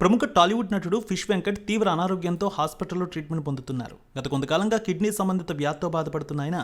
ప్రముఖ టాలీవుడ్ నటుడు ఫిష్ వెంకట్ తీవ్ర అనారోగ్యంతో హాస్పిటల్లో ట్రీట్మెంట్ పొందుతున్నారు. గత కొంతకాలంగా కిడ్నీ సంబంధిత వ్యాధితో బాధపడుతున్న ఆయన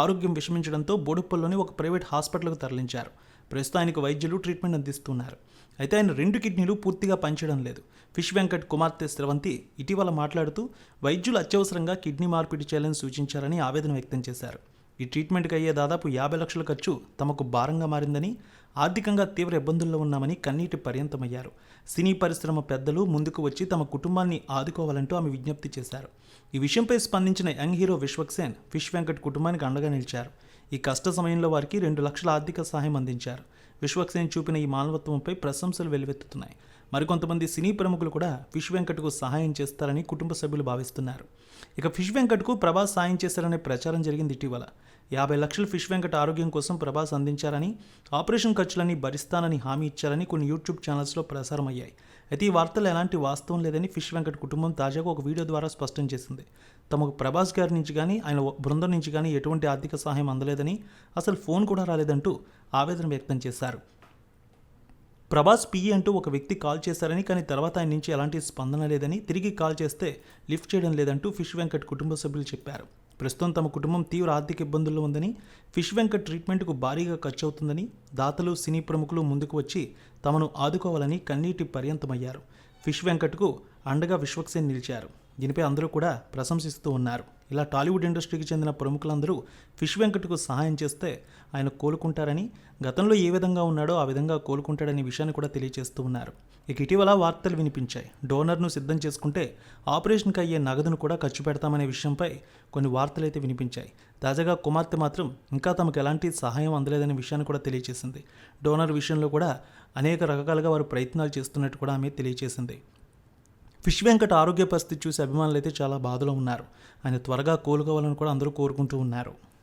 ఆరోగ్యం విషమించడంతో బోడుప్పల్లోని ఒక ప్రైవేట్ హాస్పిటల్కు తరలించారు. ప్రస్తుతం ఆయనకు వైద్యులు ట్రీట్మెంట్ అందిస్తున్నారు. అయితే ఆయన రెండు కిడ్నీలు పూర్తిగా పనిచేయడం లేదు. ఫిష్ వెంకట్ కుమార్తె స్రవంతి ఇటీవల మాట్లాడుతూ వైద్యులు అత్యవసరంగా కిడ్నీ మార్పిడి చేయాలని సూచించారని ఆవేదన వ్యక్తం చేశారు. ఈ ట్రీట్మెంట్కి అయ్యే దాదాపు యాభై లక్షల ఖర్చు తమకు భారంగా మారిందని ఆర్థికంగా తీవ్ర ఇబ్బందుల్లో ఉన్నామని కన్నీటి పర్యంతమయ్యారు. సినీ పరిశ్రమ పెద్దలు ముందుకు వచ్చి తమ కుటుంబాన్ని ఆదుకోవాలంటూ ఆమె విజ్ఞప్తి చేశారు. ఈ విషయంపై స్పందించిన young hero Vishwaksen fish Venkat కుటుంబానికి అండగా నిలిచారు. ఈ కష్ట సమయంలో వారికి రెండు లక్షల ఆర్థిక సహాయం అందించారు. విశ్వక్సేన్ చూపిన ఈ మానవత్వంపై ప్రశంసలు వెల్లువెత్తుతున్నాయి మరికొంతమంది సినీ ప్రముఖులు కూడా ఫిష్ వెంకట్కు సహాయం చేస్తారని కుటుంబ సభ్యులు భావిస్తున్నారు. ఇక ఫిష్ వెంకట్కు ప్రభాస్ సాయం చేశారనే ప్రచారం జరిగింది ఇటీవల. యాభై లక్షలు ఫిష్ వెంకట్ ఆరోగ్యం కోసం ప్రభాస్ అందించారని ఆపరేషన్ ఖర్చులన్నీ భరిస్తానని హామీ ఇచ్చారని కొన్ని యూట్యూబ్ ఛానల్స్లో ప్రసారం అయ్యాయి అయితే ఈ వార్తలు ఎలాంటి వాస్తవం లేదని ఫిష్ వెంకట్ కుటుంబం తాజాగా ఒక వీడియో ద్వారా స్పష్టం చేసింది. తమకు ప్రభాస్ గారి నుంచి కానీ ఆయన బృందం నుంచి కానీ ఎటువంటి ఆర్థిక సహాయం అందలేదని అసలు ఫోన్ కూడా రాలేదంటూ ఆవేదన వ్యక్తం చేశారు. ప్రభాస్ పిఈ అంటూ ఒక వ్యక్తి కాల్ చేశారని కానీ తర్వాత ఆయన నుంచి ఎలాంటి స్పందన లేదని తిరిగి కాల్ చేస్తే లిఫ్ట్ చేయడం లేదంటూ ఫిష్ వెంకట్ కుటుంబ సభ్యులు చెప్పారు. ప్రస్తుతం తమ కుటుంబం తీవ్ర ఆర్థిక ఇబ్బందుల్లో ఉందని ఫిష్ వెంకట్ ట్రీట్మెంట్కు భారీగా ఖర్చు అవుతుందని దాతలు సినీ ప్రముఖులు ముందుకు వచ్చి తమను ఆదుకోవాలని కన్నీటి పర్యంతమయ్యారు. ఫిష్ వెంకట్కు అండగా విశ్వక్సేన్ నిలిచారు. దీనిపై అందరూ కూడా ప్రశంసిస్తూ ఉన్నారు. ఇలా టాలీవుడ్ ఇండస్ట్రీకి చెందిన ప్రముఖులందరూ ఫిష్ వెంకట్కు సహాయం చేస్తే ఆయన కోలుకుంటారని గతంలో ఏ విధంగా ఉన్నాడో ఆ విధంగా కోలుకుంటాడనే విషయాన్ని కూడా తెలియజేస్తూ ఉన్నారు. ఇక ఇటీవల వార్తలు వినిపించాయి. డోనర్ను సిద్ధం చేసుకుంటే ఆపరేషన్కి అయ్యే నగదును కూడా ఖర్చు పెడతామనే విషయంపై కొన్ని వార్తలు అయితే వినిపించాయి. తాజాగా కుమార్తె మాత్రం ఇంకా తమకు ఎలాంటి సహాయం అందలేదనే విషయాన్ని కూడా తెలియజేసింది డోనర్ విషయంలో కూడా అనేక రకాలుగా వారు ప్రయత్నాలు చేస్తున్నట్టు కూడా ఆమె తెలియజేసింది ఫిష్ వెంకట్ ఆరోగ్య పరిస్థితి చూసి అభిమానులు అయితే చాలా బాధలో ఉన్నారు. ఆయన త్వరగా కోలుకోవాలని కూడా అందరూ కోరుకుంటూ ఉన్నారు.